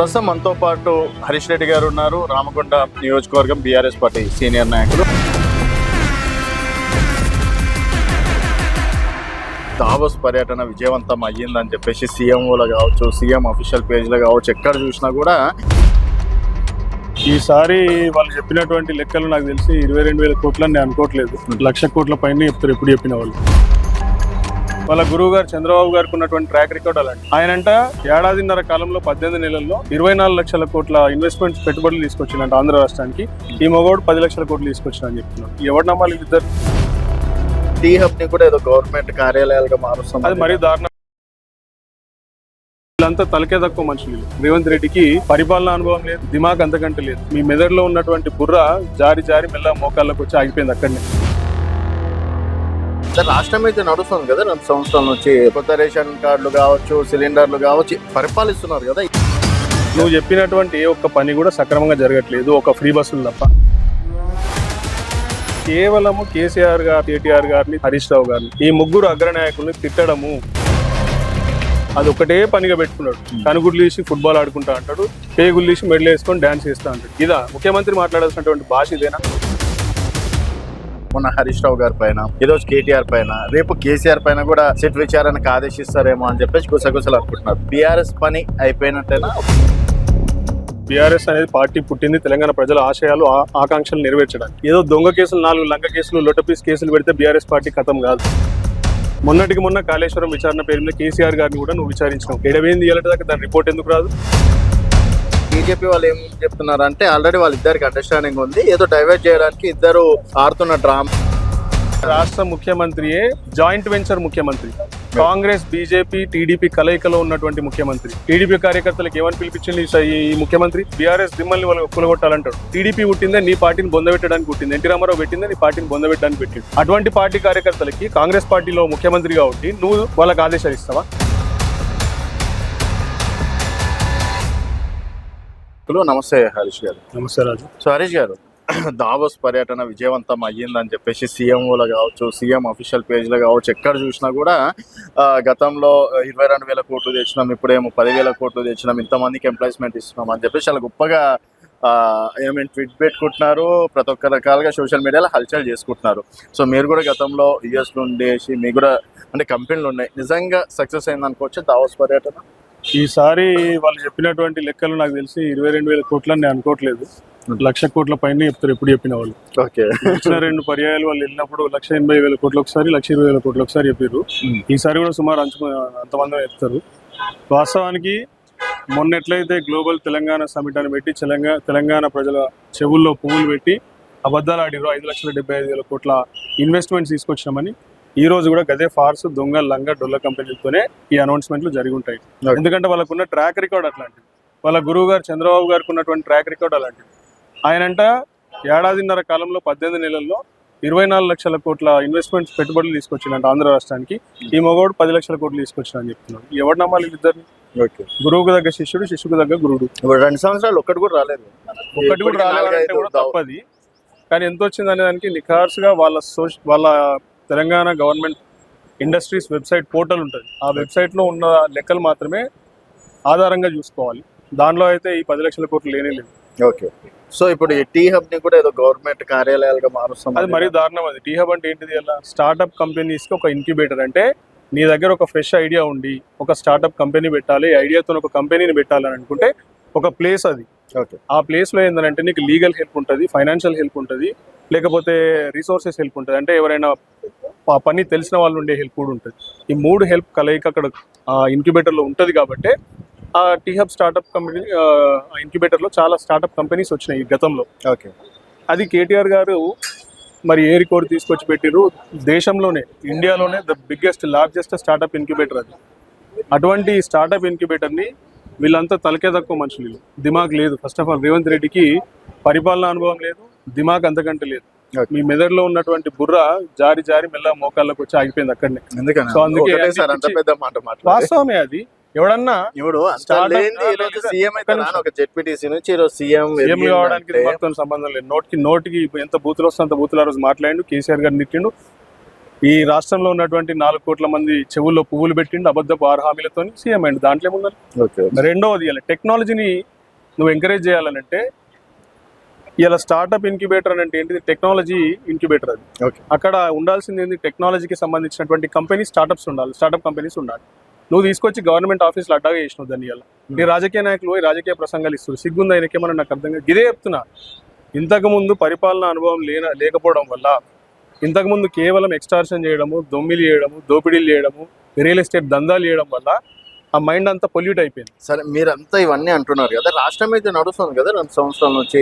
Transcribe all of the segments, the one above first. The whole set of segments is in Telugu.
ప్రస్తుతం మనతో పాటు హరీష్ రెడ్డి గారు ఉన్నారు. రామకొండ నియోజకవర్గం బీఆర్ఎస్ పార్టీ సీనియర్ నాయకులు. దావోస్ పర్యటన విజయవంతం అయ్యిందని చెప్పేసి సీఎంఓలో కావచ్చు సీఎం అఫీషియల్ పేజ్లో కావచ్చు ఎక్కడ చూసినా కూడా ఈసారి వాళ్ళు చెప్పినటువంటి లెక్కలు నాకు తెలిసి ఇరవై రెండు వేల కోట్లని నేను అనుకోవట్లేదు. లక్ష కోట్ల పైన చెప్తారు ఎప్పుడు చెప్పిన వాళ్ళు. వాళ్ళ గురువు గారు చంద్రబాబు గారికి ఉన్నటువంటి ట్రాక్ రికార్డ్ అలాంటి. ఆయనంట ఏడాదిన్నర కాలంలో పద్దెనిమిది నెలల్లో ఇరవై నాలుగు లక్షల కోట్ల ఇన్వెస్ట్మెంట్స్ పెట్టుబడులు తీసుకొచ్చిందంట ఆంధ్ర రాష్ట్రానికి. ఈ మగోడు పది లక్షల కోట్లు తీసుకొచ్చిన అని చెప్తున్నాడు ఎవరు నమ్మాలి ఇద్దరు టీ హబ్ని కూడా ఏదో గవర్నమెంట్ కార్యాలయాలుగా మారుస్తాం అది మరీ దారుణం. వీళ్ళంతా తలకే తక్కువ మనుషులు. రేవంత్ రెడ్డికి పరిపాలన అనుభవం లేదు దిమాగ్ అంతకంటే లేదు. మీ మెదడులో ఉన్నటువంటి బుర్ర జారి జారి మెల్ల మోకాళ్ళకి వచ్చి ఆగిపోయింది అక్కడనే. రాష్ట్రం అయితే నడుస్తుంది కదా రెండు సంవత్సరాల నుంచి. కొత్త రేషన్ కార్డులు కావచ్చు సిలిండర్లు కావచ్చు పరిపాలిస్తున్నారు కదా. నువ్వు చెప్పినటువంటి ఏ ఒక్క పని కూడా సక్రమంగా జరగట్లేదు ఒక ఫ్రీ బస్సులు తప్ప. కేవలము కేసీఆర్ గారు కేటీఆర్ గారిని హరీష్ రావు గారిని ఈ ముగ్గురు అగ్రనాయకుల్ని తిట్టడము. అది ఒకటే పనిగా పెట్టుకున్నాడు. కనుగుడ్లు తీసి ఫుట్బాల్ ఆడుకుంటా అంటాడు పేగులు తీసి మెడలు వేసుకొని డాన్స్ చేస్తా అంటాడు. ఇదా ముఖ్యమంత్రి మాట్లాడాల్సినటువంటి భాష ఇదేనా? మొన్న హరీష్ రావు గారి పైన ఈరోజు కేటీఆర్ పైన రేపు కేసీఆర్ పైన కూడా సిట్ విచారణకు ఆదేశిస్తారేమో అని చెప్పేసి గుసగుసలు అనుకుంటున్నారు. బీఆర్ఎస్ పని అయిపోయినట్టేనా? బీఆర్ఎస్ అనేది పార్టీ పుట్టింది తెలంగాణ ప్రజల ఆశయాలు ఆ- ఆకాంక్షలు నెరవేర్చడానికి. ఏదో దొంగ కేసులు నాలుగు లంక కేసులు లొటపీస్ కేసులు పెడితే బీఆర్ఎస్ పార్టీ ఖతం కాదు. మొన్నటికి మొన్న కాళేశ్వరం విచారణ పేరు మీద కేసీఆర్ గారిని కూడా నువ్వు విచారించినావు. ఎడవేంది ఇయ్యాలంటే దాకా దాని రిపోర్ట్ ఎందుకు రాదు? బీజేపీ వాళ్ళు ఏం చెప్తున్నారు అంటే ఆల్రెడీ వాళ్ళిద్దరికి అండర్స్టాండింగ్ ఉంది. ఏదో డైవర్ట్ చేయడానికి ఇద్దరు ఆడుతున్న డ్రామా రాష్ట్ర ముఖ్యమంత్రియే జాయింట్ వెంచర్ ముఖ్యమంత్రి. కాంగ్రెస్ బీజేపీ టీడీపీ కలయికలో ఉన్నటువంటి ముఖ్యమంత్రి. టీడీపీ కార్యకర్తలకు ఏమని పిలిపించింది ఈ ముఖ్యమంత్రి? బీఆర్ఎస్ దిమ్మల్ని వాళ్ళు కూలగొట్టాలంటాడు టీడీపీ పుట్టిందే నీ పార్టీని బొందబెట్టడానికి పుట్టింది. ఎన్టీ రామారావు పెట్టిందే నీ పార్టీని బొందబెట్టడానికి పెట్టింది. అటువంటి పార్టీ కార్యకర్తలకి కాంగ్రెస్ పార్టీలో ముఖ్యమంత్రిగా ఉండి నువ్వు వాళ్ళకి ఆదేశాలు ఇస్తావా? నమస్తే హరీష్ గారు. నమస్తే రాజు. సో హరీష్ గారు దావోస్ పర్యటన విజయవంతం అయ్యిందని చెప్పేసి సీఎంఓలో కావచ్చు సీఎం అఫీషియల్ పేజ్లో కావచ్చు ఎక్కడ చూసినా కూడా గతంలో ఇరవై రెండు వేల కోట్లు తెచ్చినాం ఇప్పుడేమో పదివేల కోట్లు తెచ్చినాం ఇంతమందికి ఎంప్లాయ్మెంట్ ఇస్తున్నాం అని చెప్పేసి చాలా గొప్పగా ఏమేమి ట్వీట్ పెట్టుకుంటున్నారు ప్రతి ఒక్క రకాలుగా సోషల్ మీడియాలో హల్చల్ చేసుకుంటున్నారు. సో మీరు కూడా గతంలో యుఎస్లో ఉండేసి మీకు కూడా అంటే కంపెనీలు ఉన్నాయి. నిజంగా సక్సెస్ అయింది అనుకోవచ్చు దావోస్ పర్యటన? ఈసారి వాళ్ళు చెప్పినటువంటి లెక్కలు నాకు తెలిసి ఇరవై రెండు వేల కోట్లని నేను అనుకోవట్లేదు. లక్ష కోట్ల పైన చెప్తారు ఎప్పుడు చెప్పిన వాళ్ళు. ఓకే. వచ్చిన రెండు పర్యాయాలు వాళ్ళు వెళ్ళినప్పుడు లక్ష ఎనభై వేల కోట్లు ఒకసారి లక్ష ఇరవై వేల కోట్లు ఒకసారి చెప్పారు ఈసారి కూడా సుమారు అంచు అంతమంది చెప్తారు. వాస్తవానికి మొన్న ఎట్లయితే గ్లోబల్ తెలంగాణ సమిట్ అని పెట్టి తెలంగాణ తెలంగాణ ప్రజల చెవుల్లో పువ్వులు పెట్టి అబద్ధాలు ఆడిరు ఐదు లక్షల డెబ్బై ఐదు వేల కోట్ల ఇన్వెస్ట్మెంట్స్ తీసుకొచ్చినామని ఈ రోజు కూడా గదే ఫార్స్ దొంగ లంగ డొల్ల కంపెనీలతోనే ఈ అనౌన్స్మెంట్లు జరిగి ఉంటాయి. ఎందుకంటే వాళ్ళకున్న ట్రాక్ రికార్డ్ అట్లాంటిది. వాళ్ళ గురువు గారు చంద్రబాబు గారికి ఉన్నటువంటి ట్రాక్ రికార్డ్ అలాంటిది. ఆయనంట ఏడాదిన్నర కాలంలో పద్దెనిమిది నెలల్లో ఇరవై నాలుగు లక్షల కోట్ల ఇన్వెస్ట్మెంట్స్ పెట్టుబడులు తీసుకొచ్చిందంట ఆంధ్ర రాష్ట్రానికి. ఈ మగోడు పది లక్షల కోట్లు తీసుకొచ్చిన అని చెప్తున్నాడు. ఎవరు నమ్మాలి ఇద్దరు ఓకే. గురువుకు దగ్గర శిష్యుడు శిష్యుకు దగ్గర ఇప్పుడు రెండు సంవత్సరాలు ఒక్కటి కూడా రాలేదు. ఒకటి కూడా రాలేదంటే నాలుగైదు కూడా తప్పది. కానీ ఎంత వచ్చింది అనే దానికి నిఖార్సుగా వాళ్ళ సోష వాళ్ళ Telangana government industries website portal ఉంటుంది. ఆ వెబ్సైట్లో ఉన్న లెక్కలు మాత్రమే ఆధారంగా చూసుకోవాలి. దానిలో అయితే ఈ పది లక్షల కోట్లు లేనే లేదు ఓకే. సో ఇప్పుడు ఈ టీ హబ్ని కూడా ఏదో గవర్నమెంట్ కార్యాలయాలుగా మారుస్తాం అది మరీ దారుణం అది. టీ హబ్ అంటే ఏంటిది? అలా స్టార్ట్అప్ కంపెనీస్కి ఒక ఇంక్యుబేటర్ అంటే నీ దగ్గర ఒక ఫ్రెష్ ఐడియా ఉండి ఒక స్టార్ట్అప్ కంపెనీ పెట్టాలి ఐడియాతో ఒక కంపెనీని పెట్టాలని అనుకుంటే ఒక ప్లేస్ అది. ఓకే. ఆ ప్లేస్లో ఏంటంటే నీకు లీగల్ హెల్ప్ ఉంటుంది ఫైనాన్షియల్ హెల్ప్ ఉంటుంది లేకపోతే రిసోర్సెస్ హెల్ప్ ఉంటుంది. అంటే ఎవరైనా ఆ పని తెలిసిన వాళ్ళు ఉండే హెల్ప్ కూడా ఉంటుంది. ఈ మూడు హెల్ప్ కలయిక అక్కడ ఇంక్యుబేటర్లో ఉంటుంది కాబట్టి ఆ టీ హబ్ స్టార్ట్అప్ కంపెనీ ఇంక్యుబేటర్లో చాలా స్టార్ట్అప్ కంపెనీస్ వచ్చినాయి ఈ గతంలో. ఓకే. అది కేటీఆర్ గారు మరి ఏ రికార్డు తీసుకొచ్చి పెట్టిరు దేశంలోనే ఇండియాలోనే the biggest largest startup incubator అది. అటువంటి స్టార్ట్అప్ ఇంక్యుబేటర్ని వీళ్ళంతా తలకే తక్కువ మనుషులు వీళ్ళు. దిమాగ్ లేదు. ఫస్ట్ ఆఫ్ ఆల్ రేవంత్ రెడ్డికి పరిపాలన అనుభవం లేదు. దిమాగ్ అంతకంటే లేదు. మీ మెదడులో ఉన్నటువంటి బుర్ర జారి జారి మెల్ల మోకాళ్ళకి వచ్చి ఆగిపోయింది అక్కడనే. సో అందుకే ఒకటే అన్ని సార్ అంత పిచ్చి- పెద్ద మాట మాట్లాడి. వాస్తవమే అది. ఎవడన్నా ఇప్పుడు కావడానికి సంబంధం లేదు. నోటికి నోటికి ఎంత బూతులు వస్తే అంత బూతులు ఆ రోజు మాట్లాడిండు. కేసీఆర్ గారిని తిట్టిండు. ఈ రాష్ట్రంలో ఉన్నటువంటి నాలుగు కోట్ల మంది చెవుల్లో పువ్వులు పెట్టిండు అబద్ధపు ఆరు హామీలతో సీఎం అయింది దాంట్లో ఏముందని రెండవది ఇలా టెక్నాలజీని నువ్వు ఎంకరేజ్ చేయాలనంటే ఇలా స్టార్టప్ ఇంక్యుబేటర్ అని అంటే ఏంటిది? టెక్నాలజీ ఇంక్యుబేటర్ అది. ఓకే. అక్కడ ఉండాల్సింది ఏంది? టెక్నాలజీకి సంబంధించినటువంటి కంపెనీ స్టార్టప్స్ ఉండాలి. స్టార్టప్ కంపెనీస్ ఉండాలి. నువ్వు తీసుకొచ్చి గవర్నమెంట్ ఆఫీస్లో అడ్డాగా చేసినావు దాన్ని ఇలా. నీ రాజకీయ నాయకులు రాజకీయ ప్రసంగాలు ఇస్తారు సిగ్గుంది? ఆయనకేమన్నా నాకు అర్థం కాదు. ఇదే చెప్తున్నా. ఇంతకుముందు పరిపాలన అనుభవం లేన లేకపోవడం వల్ల ఇంతకుముందు కేవలం ఎక్స్టార్షన్ చేయడము దొమ్మిలు చేయడము దోపిడీలు చేయడము రియల్ ఎస్టేట్ దందాలు చేయడం వల్ల ఆ మైండ్ అంతా పొల్యూట్ అయిపోయింది. సరే మీరంతా ఇవన్నీ అంటున్నారు కదా రాష్ట్రం అయితే నడుస్తుంది కదా రెండు సంవత్సరాల నుంచి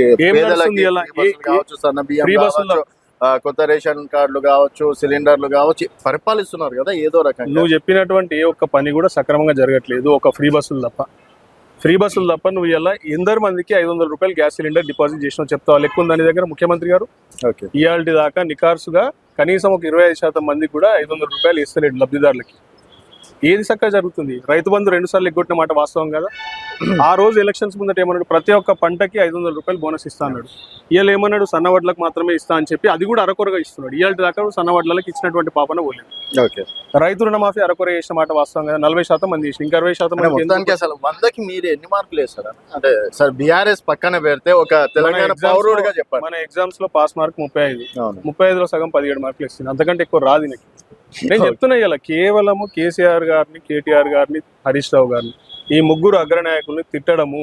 కావచ్చు కొత్త రేషన్ కార్డులు కావచ్చు సిలిండర్లు కావచ్చు పరిపాలిస్తున్నారు కదా ఏదో రకంగా. నువ్వు చెప్పినటువంటి ఏ ఒక్క పని కూడా సక్రమంగా జరగట్లేదు ఒక ఫ్రీ బస్సులు తప్ప. ఫ్రీ బస్సులు తప్ప నువ్వు ఇలా ఎందరు మందికి ఐదు వందల రూపాయలు గ్యాస్ సిలిండర్ డిపాజిట్ చేసినావు చెప్తావు? లెక్క ఉంది దాని దగ్గర ముఖ్యమంత్రి గారు? ఓకే. ఇయాల్టి దాకా నికార్సుగా కనీసం ఒక ఇరవై ఐదు శాతం మందికి కూడా ఐదు వందల రూపాయలు ఇస్తలేడు లబ్ధిదారులకి. ఏది చక్కగా జరుగుతుంది? రైతు బంధు రెండు సార్లు ఎగ్గొట్టిన మాట వాస్తవం కదా? ఆ రోజు ఎలక్షన్స్ ముందట ఏమన్నాడు? ప్రతి ఒక్క పంటకి ఐదు వందల రూపాయలు బోనస్ ఇస్తా అన్నాడు. ఇవాళ ఏమన్నాడు? సన్న వడ్లకు మాత్రమే ఇస్తా అని చెప్పి అది కూడా అరకొరగా ఇస్తున్నాడు. ఇవాళ దాకా సన్న వడ్లకి ఇచ్చినటువంటి పాపన పోలేదు. ఓకే. రైతు రుణమాఫీ అరకొర చేసిన మాట వాస్తవం కదా? నలభై శాతం మంది చేసి ఇంకా అరవై శాతం అసలు వందకి మీరు ఎన్ని మార్కులు వేస్తారా? అంటే సార్ బీఆర్ఎస్ పక్కన పెడితే ఒక తెలంగాణ పౌరుడిగా చెప్పండి. మన ఎగ్జామ్స్లో పాస్ మార్క్ ముప్పై ఐదు. ముప్పై ఐదులో సగం పదిహేడు మార్కులు ఇస్తుంది అంతకంటే ఎక్కువ రాదు నాకు నేను చెప్తున్నా ఇలా కేవలము కేసీఆర్ గారిని కేటీఆర్ గారిని హరీష్ రావు గారిని. ఈ ముగ్గురు అగ్రనాయకుల్ని తిట్టడము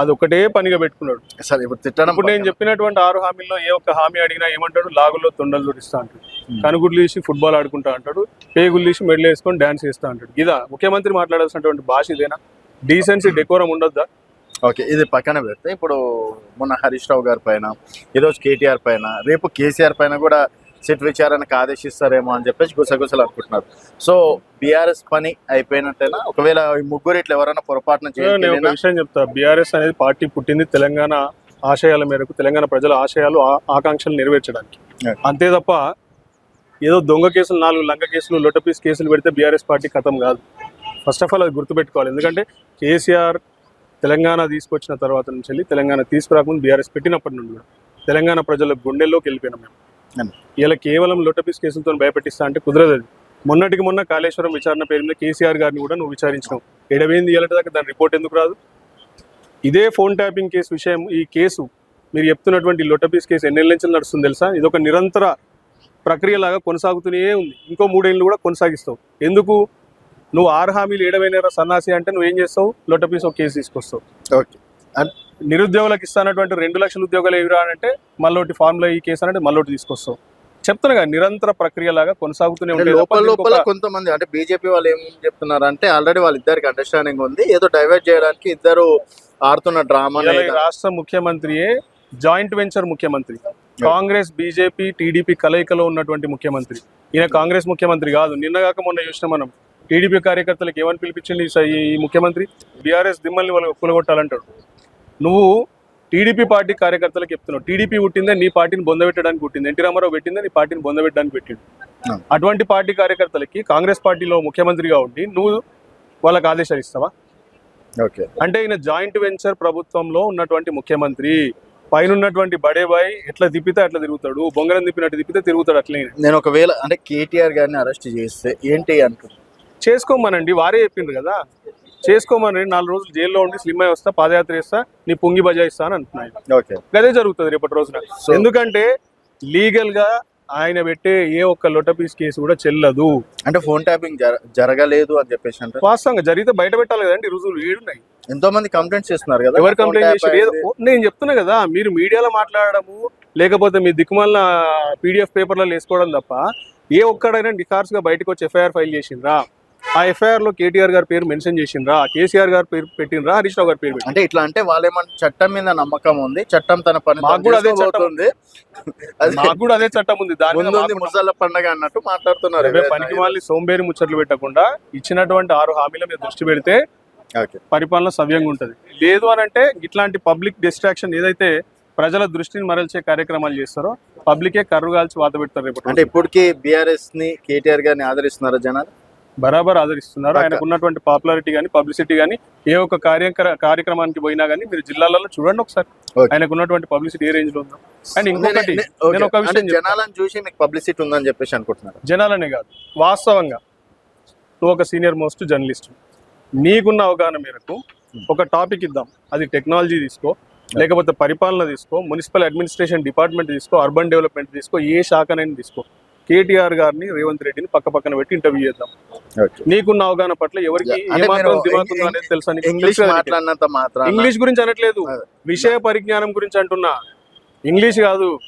అది ఒకటే పనిగా పెట్టుకున్నాడు. సార్ ఇప్పుడు తిట్టడం ఇప్పుడు నేను చెప్పినటువంటి ఆరు హామీల్లో ఏ ఒక్క హామీ అడిగినా ఏమంటాడు? లాగుల్లో తొండలు జోడిస్తా అంటాడు. కనుగుడ్లు తీసి ఫుట్బాల్ ఆడుకుంటా అంటాడు. పేగులు తీసి మెడలు వేసుకొని డాన్స్ చేస్తా అంటాడు. ఇదా ముఖ్యమంత్రి మాట్లాడాల్సినటువంటి భాష ఇదేనా? Decency decorum ఉండొద్దా? ఓకే ఇది పక్కన పెడితే ఇప్పుడు మొన్న హరీష్ రావు గారి పైన ఈరోజు కేటీఆర్ పైన రేపు కేసీఆర్ పైన కూడా సిట్ విచారణకు ఆదేశిస్తారేమో అని చెప్పేసి గుసగుసలు అనుకుంటున్నారు. సో బీఆర్ఎస్ పని అయిపోయినట్టేనా? ఒకవేళ ఈ ముగ్గురు ఇట్లా ఎవరైనా పొరపాటున ఒక చేయకపోయినా విషయం చెప్తా. బీఆర్ఎస్ అనేది పార్టీ పుట్టింది తెలంగాణ ఆశయాల మేరకు తెలంగాణ ప్రజల ఆశయాలు ఆకాంక్షలు నెరవేర్చడానికి. అంతే తప్ప ఏదో దొంగ కేసులు నాలుగు లంక కేసులు లొటపీస్ కేసులు పెడితే బీఆర్ఎస్ పార్టీ కథం కాదు. ఫస్ట్ ఆఫ్ ఆల్ అది గుర్తుపెట్టుకోవాలి. ఎందుకంటే కేసీఆర్ తెలంగాణ తీసుకొచ్చిన తర్వాత నుంచి వెళ్ళి తెలంగాణ తీసుకురాకముందు బీఆర్ఎస్ పెట్టినప్పటి నుండి కూడా తెలంగాణ ప్రజల గుండెల్లోకి వెళ్ళిపోయినాం మేము. ఇలా కేవలం లొటపీస్ కేసులతో భయపెట్టిస్తా అంటే కుదరదు అది. మొన్నటికి మొన్న కాళేశ్వరం విచారణ పేరు మీద కేసీఆర్ గారిని కూడా నువ్వు విచారించినావు. ఎడవేంది ఇలాంటి దాకా దాని రిపోర్ట్ ఎందుకు రాదు? ఇదే ఫోన్ ట్యాపింగ్ కేసు విషయం ఈ కేసు మీరు చెప్తున్నటువంటి లొటపీస్ కేసు ఎన్నెళ్ళ నుంచి నడుస్తుంది తెలుసా? ఇది ఒక నిరంతర ప్రక్రియలాగా కొనసాగుతూనే ఉంది. ఇంకో మూడేళ్ళు కూడా కొనసాగిస్తావు. ఎందుకు? నువ్వు ఆరు హామీలు ఏడవైన సన్నాసి అంటే నువ్వు ఏం చేస్తావు లొటపీస్ ఒక కేసు తీసుకొస్తావు. ఓకే. నిరుద్యోగులకు ఇస్తానటువంటి రెండు లక్షల ఉద్యోగాలు ఎవిరా అంటే మళ్ళొకటి ఫార్ములా ఈ కేసు అంటే మళ్ళొకటి తీసుకొస్తావు చెప్తున్నా కదా నిరంతర ప్రక్రియలాగా కొనసాగుతూనే అంటే ఉంటాయి లోపల లోపల కొంతమంది అంటే బీజేపీ వాళ్ళు ఏం చెప్తున్నారు అంటే ఆల్రెడీ వాళ్ళిద్దరికి అండర్స్టాండింగ్ ఉంది. ఏదో డైవర్ట్ చేయడానికి ఇద్దరు ఆడుతున్న డ్రామా రాష్ట్ర ముఖ్యమంత్రియే జాయింట్ వెంచర్ ముఖ్యమంత్రి. కాంగ్రెస్ బీజేపీ టీడీపీ కలయికలో ఉన్నటువంటి ముఖ్యమంత్రి. ఈయన కాంగ్రెస్ ముఖ్యమంత్రి కాదు. నిన్నగాక మొన్న చూసిన మనం. టీడీపీ కార్యకర్తలకు ఏమని పిలిపించింది ఈ ముఖ్యమంత్రి? బీఆర్ఎస్ దిమ్మల్ని వాళ్ళు కూలగొట్టాలంటాడు నువ్వు టీడీపీ పార్టీ కార్యకర్తలకు చెప్తున్నావు. టీడీపీ పుట్టిందే నీ పార్టీని బొందబెట్టడానికి పుట్టింది. ఎన్టీ రామారావు పెట్టిందే నీ పార్టీని బొందబెట్టడానికి పెట్టిండు. అటువంటి పార్టీ కార్యకర్తలకి కాంగ్రెస్ పార్టీలో ముఖ్యమంత్రిగా ఉండి నువ్వు వాళ్ళకి ఆదేశాలు ఇస్తావా? ఓకే. అంటే ఈయన జాయింట్ వెంచర్ ప్రభుత్వంలో ఉన్నటువంటి ముఖ్యమంత్రి పైన ఉన్నటువంటి బడేబాయ్ ఎట్లా తిప్పితే అట్లా తిరుగుతాడు బొంగరం తిప్పినట్టు తిప్పితే తిరుగుతాడు అట్లే నేను ఒకవేళ అంటే కేటీఆర్ గారిని అరెస్ట్ చేస్తే ఏంటి అంటున్నారు? చేసుకోమనండి వారే చెప్పిండ్రు కదా. చేసుకోమని నాలుగు రోజులు జైల్లో ఉండి స్లిమ్ అయి వస్తా పాదయాత్ర చేస్తా నీ పొంగి బజాయిస్తా అని అంటున్నాయి ఓకే. అదే జరుగుతుంది రేపటి రోజున. ఎందుకంటే లీగల్గా ఆయన పెట్టే ఏ ఒక్క లొటపీస్ కేసు కూడా చెల్లదు. అంటే ఫోన్ ట్యాపింగ్ జర- జరగలేదు అని చెప్పేసి అంటే వాస్తవంగా జరిగితే బయట పెట్టాలి కదండి రుజువులు ఏడున్నాయి. ఎంతో మంది కంప్లైంట్స్ చేస్తున్నారు కదా? ఎవరు కంప్లైంట్ అయింది. నేను చెప్తున్నా కదా మీరు మీడియాలో మాట్లాడడము లేకపోతే మీ దిక్కుమాల పీడిఎఫ్ పేపర్లలో వేసుకోవడం తప్ప ఏ ఒక్కడైనా డికార్స్గా బయటకు వచ్చి ఎఫ్ఐఆర్ ఫైల్ చేసిండ్రా ఆ ఎఫ్ఐఆర్లో కేటీఆర్ గారి పేరు మెన్షన్ చేసిండ్రా కేసీఆర్ గారి పేరు పెట్టిండ్రా హరీష్ రావు గారి పేరు అంటే ఇట్లా అంటే వాళ్ళేమన్నా చట్టం మీద నమ్మకం ఉంది చట్టం తన పని మాకు కూడా అదే చట్టం. మాకు కూడా అదే చట్టం ఉంది దాని ముసళ్ళ పండగ అన్నట్టు మాట్లాడుతున్నారు. పనికి వాళ్ళని సోంబేరి ముచ్చట్లు పెట్టకుండా ఇచ్చినటువంటి ఆరు హామీల మీద దృష్టి పెడితే పరిపాలన సవ్యంగా ఉంటుంది. లేదు అని అంటే ఇట్లాంటి పబ్లిక్ డిస్ట్రాక్షన్ ఏదైతే ప్రజల దృష్టిని మరల్చే కార్యక్రమాలు చేస్తారో పబ్లికే కర్రు కాల్చి వాత పెడతారు రేపు అంటే ఇప్పటికీ బీఆర్ఎస్ని కేటీఆర్ గారిని ఆదరిస్తున్నారా జనాలు? బరాబర్ ఆదరిస్తున్నారు. ఆయనకు ఉన్నటువంటి పాపులారిటీ కానీ పబ్లిసిటీ కానీ ఏ ఒక్క కార్యక్ర కార్యక్రమానికి పోయినా కానీ మీరు జిల్లాలలో చూడండి ఒకసారి. ఆయనకు ఉన్నటువంటి పబ్లిసిటీ ఏ రేంజ్లో ఉందో అండ్ ఇంకొకటి. నేను ఒక విషయం. జనాలను చూసి మీకు పబ్లిసిటీ ఉందని చెప్పేసి అనుకుంటున్నారు జనాలనే కాదు వాస్తవంగా నువ్వు ఒక సీనియర్ మోస్ట్ జర్నలిస్ట్ నీకున్న అవగాహన మేరకు ఒక టాపిక్ ఇద్దాం అది టెక్నాలజీ తీసుకో లేకపోతే పరిపాలన తీసుకో మున్సిపల్ అడ్మినిస్ట్రేషన్ డిపార్ట్మెంట్ తీసుకో అర్బన్ డెవలప్మెంట్ తీసుకో ఏ శాఖనైనా తీసుకో కేటీఆర్ గారిని రేవంత్ రెడ్డిని పక్క పక్కన పెట్టి ఇంటర్వ్యూ చేద్దాం. నీకున్న అవగాహన పట్ల ఎవరికి తెలుసా? ఇంగ్లీష్? మాట్లాడినంత మాత్రం ఇంగ్లీష్ గురించి అనట్లేదు. విషయ పరిజ్ఞానం గురించి అంటున్నా. ఇంగ్లీష్ కాదు.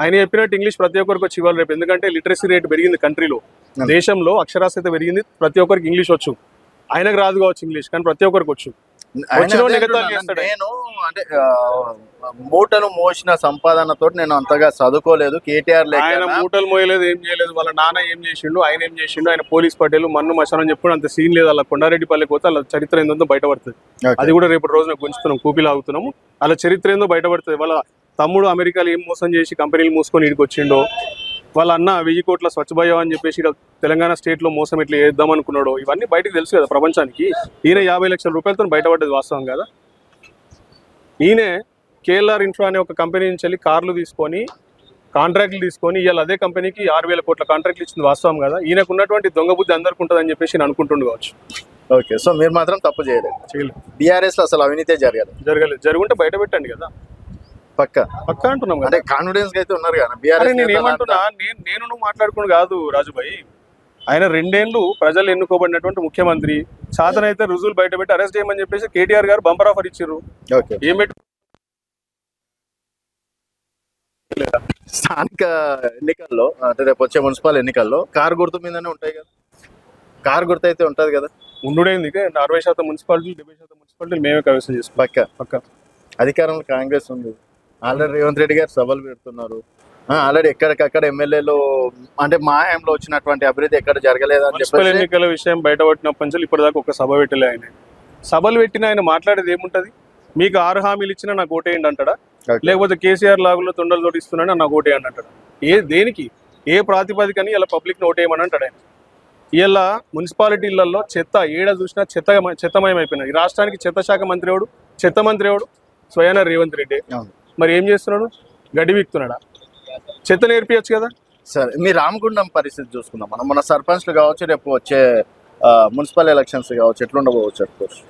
ఆయన చెప్పినట్టు ఇంగ్లీష్ ప్రతి ఒక్కరికి వచ్చి ఇవ్వాలి రేపు. ఎందుకంటే లిటరసీ రేట్ పెరిగింది కంట్రీలో. దేశంలో అక్షరాస్యత పెరిగింది. ప్రతి ఒక్కరికి ఇంగ్లీష్ వచ్చు. ఆయనకు రాదు కావచ్చు ఇంగ్లీష్ కానీ ప్రతి ఒక్కరికి వచ్చు. నేను అంటే ఆ, మూటను మోసిన సంపాదనతో నేను అంతగా చదువుకోలేదు. కేటీఆర్ ఆయన మూటలు మోయలేదు ఏం చేయలేదు. వాళ్ళ నాన్న ఏం చేసిండు ఆయన ఏం చేసిండు ఆయన పోలీస్ పటేలు మన్ను మశానం చెప్పుడు అంత సీన్ లేదు. అలా కొండారెడ్డి పల్లెకి పోతే అలా చరిత్ర ఏందో బయటపడుతుంది. అది కూడా రేపటి రోజున గుంచుతున్నాం కూపీలు ఆగుతున్నాము. అలా చరిత్ర ఏందో బయటపడుతుంది. వాళ్ళ తమ్ముడు అమెరికాలో ఏం మోసం చేసి కంపెనీలు మూసుకొని ఇడికి వచ్చిండో వాళ్ళ అన్న వెయ్యి కోట్ల స్వచ్ఛ భయం అని చెప్పేసి తెలంగాణ స్టేట్లో మోసం ఎట్లా చేద్దాం అనుకున్నాడో ఇవన్నీ బయటకు తెలుసు కదా ప్రపంచానికి. ఈయన యాభై లక్షల రూపాయలతో బయటపడ్డది వాస్తవం కదా. ఈయన కేఎల్ఆర్ ఇన్ఫ్రా అనే ఒక కంపెనీ నుంచి వెళ్ళి కార్లు తీసుకొని కాంట్రాక్ట్లు తీసుకొని ఇవాళ అదే కంపెనీకి ఆరు వేల కోట్ల కాంట్రాక్ట్లు ఇచ్చింది వాస్తవం కదా. ఈయనకు ఉన్నటువంటి దొంగ బుద్ధి అందరికి ఉంటుందని చెప్పేసి నేను అనుకుంటుండు కావచ్చు. ఓకే సో మీరు మాత్రం తప్పు చేయలేదు. చేయలేదు. బీఆర్ఎస్ అసలు అవినీతే జరగదు జరగలేదు. జరుగుంటే బయట పెట్టండి కదా. పక్క. పక్క అంటున్నాం అంటే కాన్ఫిడెన్స్ అయితే ఉన్నారు కదా. అరే బీఆర్ఎస్ నేను ఏమంటున్నా? నేను నేను నువ్వు మాట్లాడుకుని కాదు రాజుభాయ్ ఆయన రెండేళ్ళు ప్రజలు ఎన్నుకోబడినటువంటి ముఖ్యమంత్రి. సాధన అయితే రుజువులు బయట పెట్టి అరెస్ట్ చేయమని చెప్పేసి కేటీఆర్ గారు బంపర్ ఆఫర్ ఇచ్చారు ఓకే. ఏం పెట్టి స్థానిక ఎన్నికల్లో అంటే రేపు వచ్చే మున్సిపల్ ఎన్నికల్లో కారు గుర్తు మీదనే ఉంటాయి కదా. కారు గుర్తు అయితే ఉంటది కదా. ఉండుడైంది? అరవై శాతం మున్సిపాలిటీలు డెబ్బై శాతం మున్సిపాలిటీలు మేమే కైవసం చేసుకున్నాం పక్క. పక్క. అధికారంలో కాంగ్రెస్ ఉంది. ఆల్రెడీ రేవంత్ రెడ్డి గారు సభలు పెడుతున్నారు. ఆల్రెడీ ఎక్కడికక్కడ ఎమ్మెల్యేలు అంటే మా హయాంలో వచ్చినటువంటి అభివృద్ధి ఎక్కడ జరగలేదని చెప్పేసి ఎన్నికల విషయం బయటపడినప్పటి నుంచి ఇప్పటిదాకా ఒక సభ పెట్టలే ఆయన. సభలు పెట్టిన ఆయన మాట్లాడేది ఏముంటది? మీకు ఆరు హామీలు ఇచ్చినా నాకు ఓటేయండి అంటాడా. లేకపోతే కేసీఆర్ లాగులో తొండలు తోడిస్తున్నాడు నాకు ఓటేయండి అంటాడు? ఏ దేనికి? ఏ ప్రాతిపదికని ఇలా పబ్లిక్ ఓటేయమని అంటాడు ఆయన? ఇలా మున్సిపాలిటీలలో చెత్త ఏడ చూసినా చెత్త చెత్తమయం అయిపోయినాయి ఈ రాష్ట్రానికి చెత్త శాఖ మంత్రి ఎవడు? చెత్త మంత్రి ఎవడు? స్వయాన రేవంత్ రెడ్డి. మరి ఏం చేస్తున్నాడు? గడి వీక్తున్నాడా? చెత్త నేర్పియచ్చు కదా? సరే మీ రామగుండం పరిస్థితి చూసుకుందాం. మనం మన సర్పంచ్లు కావచ్చు రేపు వచ్చే మున్సిపల్ ఎలక్షన్స్ కావచ్చు ఎట్లుండబోవచ్చు అనుకోవచ్చు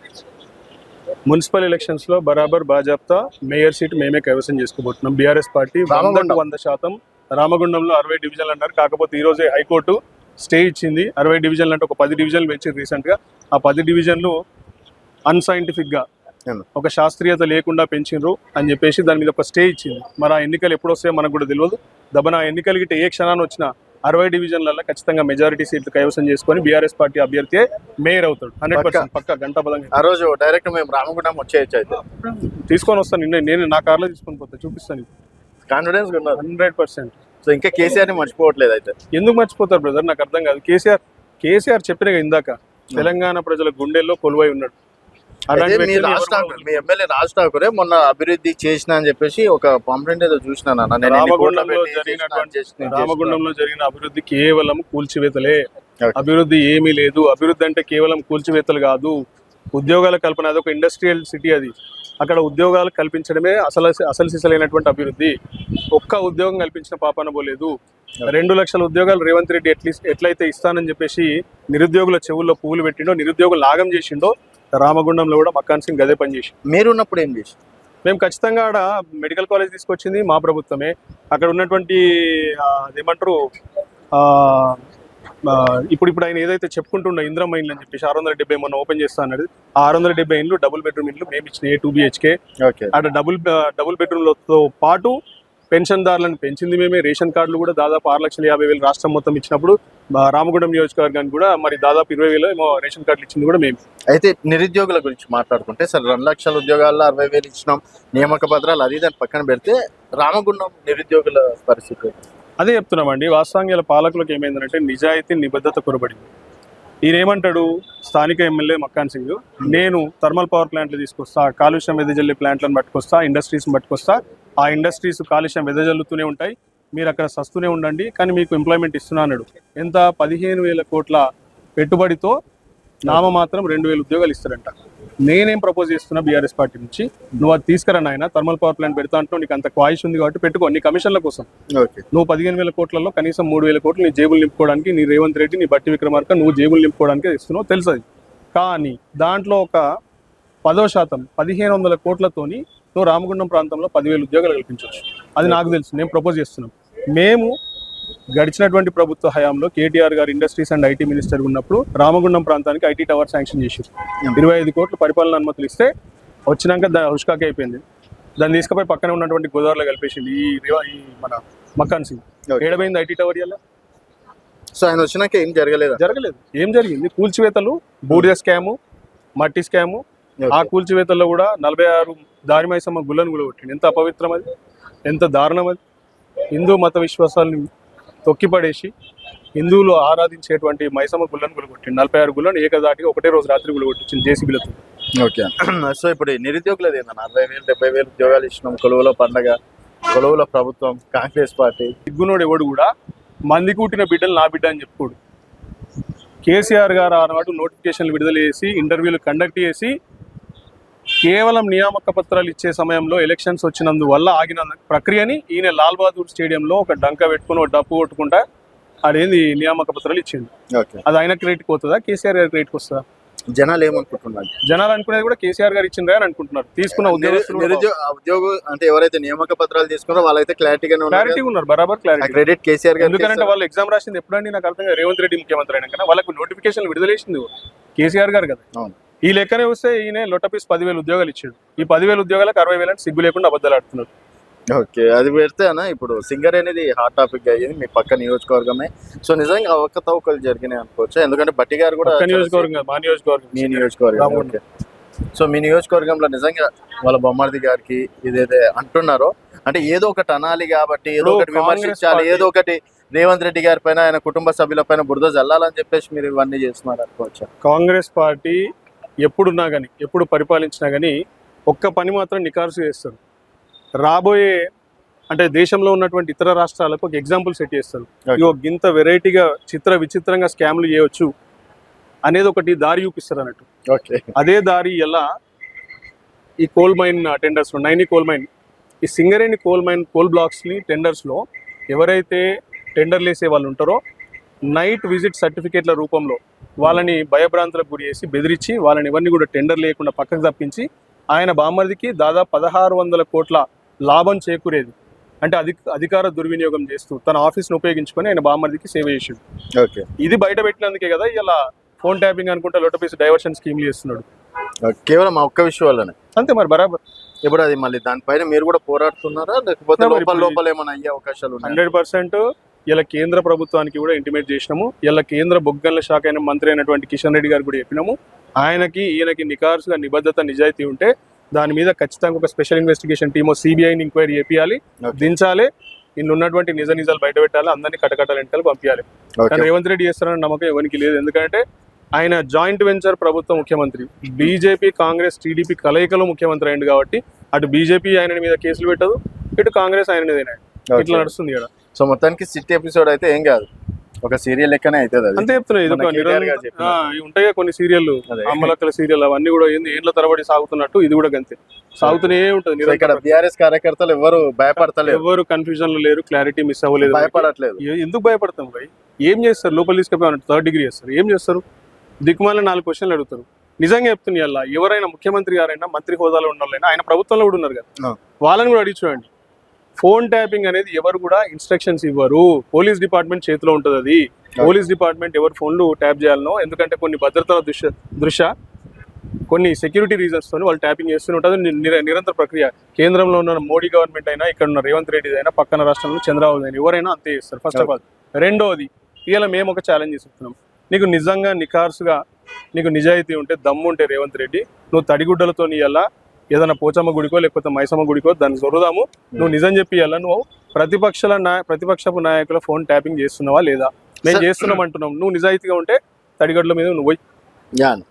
మున్సిపల్ ఎలక్షన్స్లో బరాబర్ బాజాప్తా మేయర్ సీట్ మేమే కైవసం చేసుకోబోతున్నాం. బీఆర్ఎస్ పార్టీ వంద శాతం. రామగుండంలో అరవై డివిజన్లు అన్నారు. కాకపోతే ఈ రోజే హైకోర్టు స్టే ఇచ్చింది. అరవై డివిజన్లు అంటే ఒక పది డివిజన్లు పెంచింది రీసెంట్గా ఆ పది డివిజన్లు అన్సైంటిఫిక్గా అవును. ఒక శాస్త్రీయత లేకుండా పెంచిండ్రు అని చెప్పేసి దాని మీద ఒక స్టే ఇచ్చింది. మరి ఆ ఎన్నికలు ఎప్పుడు వస్తాయో మనకు కూడా తెలియదు దబన ఆ ఎన్నికలు గిట్ట ఏ క్షణాన్ని వచ్చినా అరవై డివిజన్లలో ఖచ్చితంగా మెజారిటీ సీట్లు కైవసం చేసుకొని బీఆర్ఎస్ పార్టీ అభ్యర్థి మేయర్ అవుతాడు. హండ్రెడ్ పర్సెంట్ పక్క గంట బలంగా ఆ రోజు డైరెక్ట్ మేము రామగుండం వచ్చేయచ్చు అయితే. తీసుకొని వస్తాను నిన్న నేను నా కార్లో తీసుకొని పోతా చూపిస్తాను కాన్ఫిడెన్స్ హండ్రెడ్ పర్సెంట్. సో ఇంకా కేసీఆర్ని మర్చిపోవట్లేదు అయితే. ఎందుకు మర్చిపోతారు బ్రదర్? నాకు అర్థం కాదు. కేసీఆర్ కేసీఆర్ చెప్పిన ఇందాక తెలంగాణ ప్రజల గుండెల్లో కొలువై ఉన్నాడు. అలాంటి మీ వ్యక్తిని రాజ్ ఎవరు ఠాకూర్ మీ ఎమ్మెల్యే రాజ్ ఠాకూరే మొన్న అభివృద్ధి చేసిన అని చెప్పేసి ఒక పాంప్లెంట్ ఏదో చేసిన. రామగుండంలో జరిగిన అభివృద్ధి కేవలం కూల్చివేతలే. అభివృద్ధి ఏమీ లేదు. అభివృద్ధి అంటే కేవలం కూల్చివేతలు కాదు. ఉద్యోగాల కల్పన అది ఒక ఇండస్ట్రియల్ సిటీ అది. అక్కడ ఉద్యోగాలు కల్పించడమే అసలు అసలు సిసలైనటువంటి అభివృద్ధి. ఒక్క ఉద్యోగం కల్పించిన పాపాన పోలేదు. రెండు లక్షల ఉద్యోగాలు రేవంత్ రెడ్డి ఎట్లీస్ట్ ఎట్లయితే ఇస్తానని చెప్పేసి నిరుద్యోగుల చెవుల్లో పువ్వులు పెట్టిండో నిరుద్యోగులు లాగం చేసిండో రామగుండంలో కూడా మక్కాన్ సింగ్ అదే పని చేసి మీరున్నప్పుడు ఏం చేసి మేము ఖచ్చితంగా ఆడ మెడికల్ కాలేజ్ తీసుకొచ్చింది మా ప్రభుత్వమే. అక్కడ ఉన్నటువంటి ఆ, ఇప్పుడు ఇప్పుడు ఆయన ఏదైతే చెప్పుకుంటున్న ఇంద్రమ్మ ఇండ్లు అని చెప్పేసి ఆరు వందల డెబ్బై మొన్న ఓపెన్ చేస్తా అన్నది ఆరు వందల డెబ్బై ఇండ్లు డబుల్ బెడ్రూమ్ ఇండ్లు మేము ఇచ్చిన టూ బిహెచ్కే ఓకే. అక్కడ డబుల్ డబుల్ బెడ్రూమ్లతో పాటు పెన్షన్దారులను పెంచింది మేమే. రేషన్ కార్డులు కూడా దాదాపు ఆరు లక్షల యాభై వేలు రాష్ట్రం మొత్తం ఇచ్చినప్పుడు మా రామగుండం నియోజకవర్గానికి కూడా మరి దాదాపు ఇరవై వేలు ఏమో రేషన్ కార్డులు ఇచ్చింది కూడా మేము. అయితే నిరుద్యోగుల గురించి మాట్లాడుకుంటే సరే రెండు లక్షల ఉద్యోగాల్లో అరవై వేలు ఇచ్చినాం. నియామక పత్రాలు అది దాని పక్కన పెడితే రామగుండం నిరుద్యోగుల పరిస్థితి. అదే చెప్తున్నామండి వాస్తవంగా పాలకులకు ఏమైందంటే నిజాయితీ నిబద్ధత కొరబడింది. ఈయన ఏమంటాడు? స్థానిక ఎమ్మెల్యే మక్కాన్ సింగ్ నేను థర్మల్ పవర్ ప్లాంట్లు తీసుకొస్తా కాలుష్యం వెదజల్లే ప్లాంట్లను పట్టుకొస్తా ఇండస్ట్రీస్ పట్టుకొస్తా ఆ ఇండస్ట్రీస్ కాలుష్యం వెదజల్లుతూనే ఉంటాయి. మీరు అక్కడ సస్తూనే ఉండండి. కానీ మీకు ఎంప్లాయ్మెంట్ ఇస్తున్నా అన్నాడు. ఎంత? పదిహేను వేల కోట్ల పెట్టుబడితో నామ మాత్రం రెండు వేల ఉద్యోగాలు ఇస్తారంట నేనేం ప్రపోజ్ చేస్తున్నా బీఆర్ఎస్ పార్టీ నుంచి? నువ్వు అది తీసుకురా నాయన. థర్మల్ పవర్ ప్లాంట్ పెడతా అంటున్నావు. నీకు అంత క్వాయిస్ ఉంది కాబట్టి పెట్టుకో. నీ కమిషన్ల కోసం. ఓకే. నువ్వు పదిహేను వేల కోట్లలో కనీసం మూడు వేల కోట్లు నీ జేబులు నింపుకోవడానికి నీ రేవంత్ రెడ్డి నీ బట్టి విక్రమార్క నువ్వు జేబులు నింపుకోవడానికి ఇస్తున్నావు. తెలుసు కానీ దాంట్లో ఒక పదో శాతం పదిహేను వందల కోట్లతోని నువ్వు రామగుండం ప్రాంతంలో పదివేల ఉద్యోగాలు కల్పించవచ్చు అది నాకు తెలుసు. నేను ప్రపోజ్ చేస్తున్నాం. మేము గడిచినటువంటి ప్రభుత్వ హయాంలో కేటీఆర్ గారు ఇండస్ట్రీస్ అండ్ ఐటీ మినిస్టర్ ఉన్నప్పుడు రామగుండం ప్రాంతానికి ఐటీ టవర్ శాంక్షన్ చేశారు. ఇరవై ఐదు కోట్ల పరిపాలన అనుమతులు ఇస్తే వచ్చినాక దా హుష్కాకి అయిపోయింది. దాన్ని తీసుకుపోయి పక్కనే ఉన్నటువంటి గోదావరిలో కలిపేసింది ఈ రివా- ఈ మన మకాన్ సింగ్. ఏడమైంది ఐటీ టవర్ ఇలా సో ఆయన వచ్చినాక ఏం జరగలేదు? జరగలేదు. ఏం జరిగింది? కూల్చివేతలు బూడిద స్కాము మట్టి స్కాము ఆ కూల్చివేతల్లో కూడా నలభై ఆరు దారి మైసమ్మ గుళ్ళను కూడా కొట్టింది ఎంత అపవిత్రం అది? ఎంత దారుణం అది? హిందూ మత విశ్వాసాలను తొక్కిపడేసి హిందువులు ఆరాధించేటువంటి మైసమ్మ గుళ్ళను గులగొట్టింది నలభై ఆరు గుళ్ళను ఏకదాటిగా ఒకటే రోజు రాత్రి గులగొట్టించింది జేసీబీలతో. ఓకే. సో ఇప్పుడు నిరుద్యోగులది ఏందన్న? అరవై వేలు డెబ్బై వేలు ఉద్యోగాలు ఇచ్చినాం కొలువులో పండగ కొలువుల ప్రభుత్వం కాంగ్రెస్ పార్టీ. సిగ్గునోడు ఎవడు కూడా మంది కూటిన బిడ్డలు నా బిడ్డ అని చెప్పుకోడు. కేసీఆర్ గారు ఆనాడు నోటిఫికేషన్లు విడుదల చేసి ఇంటర్వ్యూలు కండక్ట్ చేసి కేవలం నియామక పత్రాలు ఇచ్చే సమయంలో ఎలక్షన్స్ వచ్చినందువల్ల ఆగిన ప్రక్రియని ఈయన లాల్ బహదూర్ స్టేడియంలో ఒక డంక పెట్టుకుని ఒక డప్పు కొట్టుకుంటా అదేంది నియామక పత్రాలు ఇచ్చింది ఓకే. అది ఆయన క్రెడిట్కి పోతుందా? కేసీఆర్ గారి క్రెడిట్కి వస్తుందా? జనాలు ఏమనుకుంటున్నారు? జనాలు అనుకునేది కూడా కేసీఆర్ గారు ఇచ్చిండ్రే అని అనుకుంటున్నారు. తీసుకున్న ఉద్యోగం అంటే ఎవరైతే నియామక పత్రాలు తీసుకున్నారో వాళ్ళైతే క్లారిటీగానే ఉన్నారు క్లారిటీ ఉన్నారు బరాబర్ క్లారిటీ. క్రెడిట్ కేసీఆర్ గారు ఎందుకంటే వాళ్ళు ఎగ్జామ్ రాసింది ఎప్పుడండి నాకు అర్థం రేవంత్ రెడ్డి ముఖ్యమంత్రి అయినా కదా వాళ్ళకు నోటిఫికేషన్ విడుదల చేసింది కేసీఆర్ గారు కదా. అవును. ఈ లెక్కనే వస్తే ఈయన లొట్టపీస్ పదివేల ఉద్యోగాలు ఇచ్చాడు. ఈ పదివేల ఉద్యోగాలకు అరవై వేలని సిగ్గు లేకుండా అబద్ధాలు ఆడుతున్నారు ఓకే అది పెడితే అన్న ఇప్పుడు సింగర్ అనేది హాట్ టాపిక్ అయ్యింది మీ పక్క నియోజకవర్గమే. సో నిజంగా అవకతవకలు జరిగినాయి అనుకోవచ్చు. ఎందుకంటే బట్టి గారు కూడా నియోజకవర్గం మా నియోజకవర్గం మీ నియోజకవర్గం రామగుండం. ఓకే. సో మీ నియోజకవర్గంలో నిజంగా వాళ్ళ బొమ్మర్ది గారికి ఇదేదే అంటున్నారో అంటే ఏదో ఒకటి అనాలి కాబట్టి ఏదో ఒకటి విమర్శించాలి ఏదో ఒకటి రేవంత్ రెడ్డి గారి పైన ఆయన కుటుంబ సభ్యుల పైన బురద జల్లాలని చెప్పేసి మీరు ఇవన్నీ చేస్తున్నారు అనుకోవచ్చు? కాంగ్రెస్ పార్టీ ఎప్పుడున్నా కానీ ఎప్పుడు పరిపాలించినా కానీ ఒక్క పని మాత్రం నికార్సు చేస్తారు. రాబోయే అంటే దేశంలో ఉన్నటువంటి ఇతర రాష్ట్రాలకు ఒక ఎగ్జాంపుల్ సెట్ చేస్తారు. ఇగో గింత వెరైటీగా చిత్ర విచిత్రంగా స్కామ్లు చేయొచ్చు అనేది ఒకటి దారి చూపిస్తారు అన్నట్టు. ఓకే అదే దారి ఎలా ఈ coal mine tenders Naini coal mine ఈ సింగరేణి కోల్ మైన్ కోల్ బ్లాక్స్ని టెండర్స్లో ఎవరైతే టెండర్లు వేసే వాళ్ళు ఉంటారో నైట్ విజిట్ సర్టిఫికేట్ల రూపంలో వాళ్ళని భయభ్రాంతులకు గురి చేసి బెదిరించి వాళ్ళని ఇవన్నీ కూడా టెండర్ లేకుండా పక్కకు తప్పించి ఆయన బామ్మర్దికి దాదాపు పదహారు వందల కోట్ల లాభం చేకూరేది. అంటే అధి అధికార దుర్వినియోగం చేస్తూ తన ఆఫీస్ను ఉపయోగించుకొని ఆయన బామ్మర్దికి సేవ చేసాడు. ఓకే. ఇది బయట పెట్టినందుకే కదా ఇలా ఫోన్ ట్యాపింగ్ అనుకుంటే లొటపీస్ డైవర్షన్ స్కీమ్లు చేస్తున్నాడు. కేవలం ఒక్క విషయం వల్లనే? అంతే మరి బరాబర్. ఇప్పుడు అది మళ్ళీ దానిపైన మీరు కూడా పోరాడుతున్నారా? లేకపోతే లోపల ఏమైనా అయ్యే అవకాశాలు హండ్రెడ్ పర్సెంట్ ఇలా కేంద్ర ప్రభుత్వానికి కూడా ఇంటిమేట్ చేసినాము. ఇలా కేంద్ర బొగ్గన్ల శాఖ అయిన మంత్రి అయినటువంటి కిషన్ రెడ్డి గారు కూడా చెప్పినాము. ఆయనకి ఈయనకి నికార్సుగా నిబద్ధత నిజాయితీ ఉంటే దాని మీద ఖచ్చితంగా ఒక స్పెషల్ ఇన్వెస్టిగేషన్ టీమో సిబిఐని ఎంక్వైరీ Okay. దించాలి. ఇన్ని ఉన్నటువంటి నిజ నిజాలు బయట పెట్టాలి. అందరినీ కటకటాలు ఎంటలు పంపించాలి కానీ రేవంత్ రెడ్డి చేస్తారన్న నమ్మకం ఎవరికి లేదు. ఎందుకంటే ఆయన జాయింట్ వెంచర్ ప్రభుత్వ ముఖ్యమంత్రి. బీజేపీ కాంగ్రెస్ టీడీపీ కలయికలో ముఖ్యమంత్రి అయింది కాబట్టి అటు బీజేపీ ఆయన మీద కేసులు పెట్టదు. ఇటు కాంగ్రెస్ ఆయన మీద ఇట్లా నడుస్తుంది ఇక్కడ సో మొత్తానికి సిటీ ఎపిసోడ్ అయితే ఏం కాదు. ఒక సీరియల్ లెక్కనే అవుతుంది అది. అంతే చెప్తున్నా ఇది ఒక మన కేటీఆర్ నిరంతర- గారు చెప్పినట్టు. ఆ, ఇవి ఉంటాయి కదా కొన్ని సీరియల్. అమ్మలక్కల సీరియల్ అవన్నీ కూడా ఏంది ఏండ్ల తరబడి సాగుతున్నట్టు ఇది కూడా గంతే. సాగుతూనే ఉంటది ఇక్కడ. బీఆర్ఎస్ కార్యకర్తలు ఎవరు భయపడతలేరు. ఎవరు కన్ఫ్యూజన్లో లేరు క్లారిటీ మిస్ అవ్వలేదు. భయపడట్లేదు. ఎందుకు భయపడతాం భయ్? ఏం చేస్తారు? లోపల తీసుకెళ్ళి థర్డ్ డిగ్రీ చేస్తారు. ఏం చేస్తారు? దిక్కుమాల నాలుగు క్వశ్చన్లు అడుగుతారు. నిజంగా చెప్తుంది అలా ఎవరైనా ముఖ్యమంత్రి గారైనా మంత్రి హోదాలో ఉన్నారైనా ఆయన ప్రభుత్వంలో కూడా ఉన్నారు కదా. వాళ్ళని కూడా అడిగి చూడండి. ఫోన్ ట్యాపింగ్ అనేది ఎవరు కూడా ఇన్స్ట్రక్షన్స్ ఇవ్వరు. పోలీస్ డిపార్ట్మెంట్ చేతిలో ఉంటుంది అది. పోలీస్ డిపార్ట్మెంట్ ఎవరు ఫోన్లు ట్యాప్ చేయాలనో ఎందుకంటే కొన్ని భద్రతల దృశ్య దృష్ట్యా కొన్ని సెక్యూరిటీ రీజన్స్ తోని వాళ్ళు ట్యాపింగ్ చేస్తూనే ఉంటుంది ని- నిర- నిరంతర ప్రక్రియ. కేంద్రంలో ఉన్న మోడీ గవర్నమెంట్ అయినా ఇక్కడ ఉన్న రేవంత్ రెడ్డి అయినా పక్కన రాష్ట్రంలో చంద్రబాబు అయినా ఎవరైనా అంతే చేస్తారు. ఫస్ట్ ఆఫ్ ఆల్ రెండోది ఇలా మేము ఒక ఛాలెంజ్ ఇస్తున్నాం నీకు నిజంగా నికార్సుగా నీకు నిజాయితీ ఉంటే దమ్ము ఉంటే రేవంత్ రెడ్డి నువ్వు తడిగుడ్డలతో ఇయ్యాలా ఏదైనా పోచమ్మ గుడికో లేకపోతే మైసమ్మ గుడికో దాన్ని జొరుదాము. నువ్వు నిజం చెప్పి ఇయ్యాలా? నువ్వు ప్రతిపక్షాల నాయ ప్రతిపక్షపు నాయకుల ఫోన్ ట్యాపింగ్ చేస్తున్నావా లేదా? మేము. చేస్తున్నాం అంటున్నాం. నువ్వు నిజాయితీగా ఉంటే తడిగడ్ల మీద నువ్వు పోయి.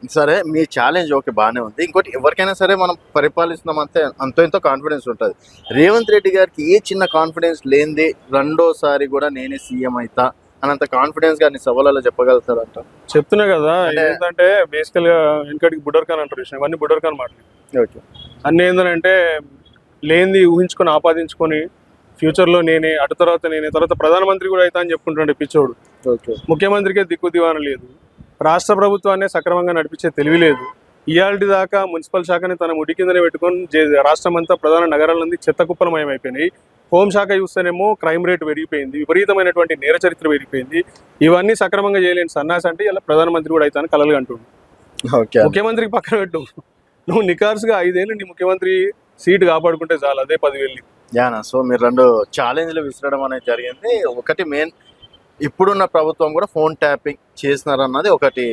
సరే మీ ఛాలెంజ్ ఓకే బాగానే ఉంది. ఇంకోటి ఎవరికైనా సరే మనం పరిపాలిస్తున్నాం అంతే అంతో ఎంతో కాన్ఫిడెన్స్ ఉంటుంది. రేవంత్ రెడ్డి గారికి ఏ చిన్న కాన్ఫిడెన్స్ లేనిది రెండోసారి కూడా నేనే సీఎం అవుతా అనంత కాన్ఫిడెన్స్గా అన్ని సభలలో చెప్పగలుగుతారంట చెప్తున్నా కదా అంటే- ఏంటంటే బేసికల్గా వెనకటికి బుడర్ ఖాన్ అంటారు ఇవన్నీ బుడర్ ఖాన్ మాటలు. ఓకే. అన్ని ఏంటంటే లేనిది ఊహించుకొని ఆపాదించుకొని ఫ్యూచర్లో నేనే అటు తర్వాత నేనే తర్వాత ప్రధానమంత్రి కూడా అవుతా అని చెప్పుకుంటుండే పిచ్చోడు. ముఖ్యమంత్రికే దిక్కు దివాన లేదు. రాష్ట్ర ప్రభుత్వాన్ని సక్రమంగా నడిపించే తెలివి లేదు. ఇయాల్టి దాకా మున్సిపల్ శాఖని తన ముడి కిందనే పెట్టుకొని రాష్ట్రం అంతా ప్రధాన నగరాలన్నీ చెత్త అయిపోయినాయి హోంశాఖ చూస్తేనేమో క్రైమ్ రేట్ పెరిగిపోయింది విపరీతమైనటువంటి నేర చరిత్ర పెరిగిపోయింది. ఇవన్నీ సక్రమంగా చేయలేని సన్నాసి అంటే ఇలా ప్రధానమంత్రి కూడా అవుతాను కలలు అంటుండు. ముఖ్యమంత్రికి పక్కన పెట్టు. నువ్వు నికార్సుగా ఐదేళ్ళు నీ ముఖ్యమంత్రి సీట్ కాపాడుకుంటే చాలు అదే పదివేలు యానా? సో మీరు రెండు ఛాలెంజ్లు విసరడం అనేది జరిగింది. ఒకటి మెయిన్ ఇప్పుడున్న ప్రభుత్వం కూడా ఫోన్ ట్యాపింగ్ చేసినారన్నది ఒకటి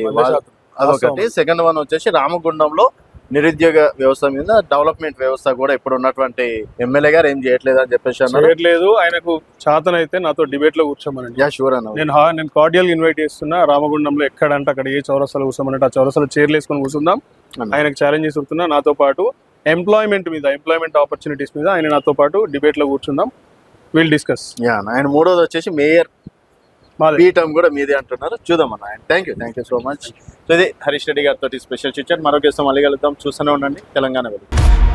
అదొకటి. సెకండ్ వన్ వచ్చేసి రామగుండంలో నిరుద్యోగ వ్యవస్థ మీద డెవలప్మెంట్ వ్యవస్థ కూడా ఇప్పుడు ఉన్నటువంటి ఎమ్మెల్యే గారు ఏం చేయట్లేదు అని చెప్పేసి చేయట్లేదు. ఆయనకు చాతనైతే నాతో డిబేట్లో కూర్చోమనండి. యా షూర్ అన్న. నేను హా- నేను కార్డియల్ ఇన్వైట్ చేస్తున్నా. రామగుండంలో ఎక్కడంటే అక్కడ ఏ చౌరస్తాలో కూర్చోమన్నట్టు ఆ చౌరస్తాలో చైర్లు వేసుకొని కూర్చుందాం. ఆయనకు ఛాలెంజ్ చేస్తున్నా. నాతో పాటు ఎంప్లాయ్మెంట్ మీద ఎంప్లాయ్మెంట్ ఆపర్చునిటీస్ మీద ఆయన నాతో పాటు డిబేట్లో కూర్చుందాం. Will discuss yeah. అండ్ మూడోది వచ్చేసి మేయర్ పీఠం కూడా మీదే అంటున్నారు. చూద్దాం అన్న. Thank you thank you so much so ఇది హరీష్ రెడ్డి గారితో స్పెషల్ చిచ్చర్ మరొక మళ్ళీ కలుద్దాం. చూస్తూనే ఉండండి. తెలంగాణ వెళ్ళి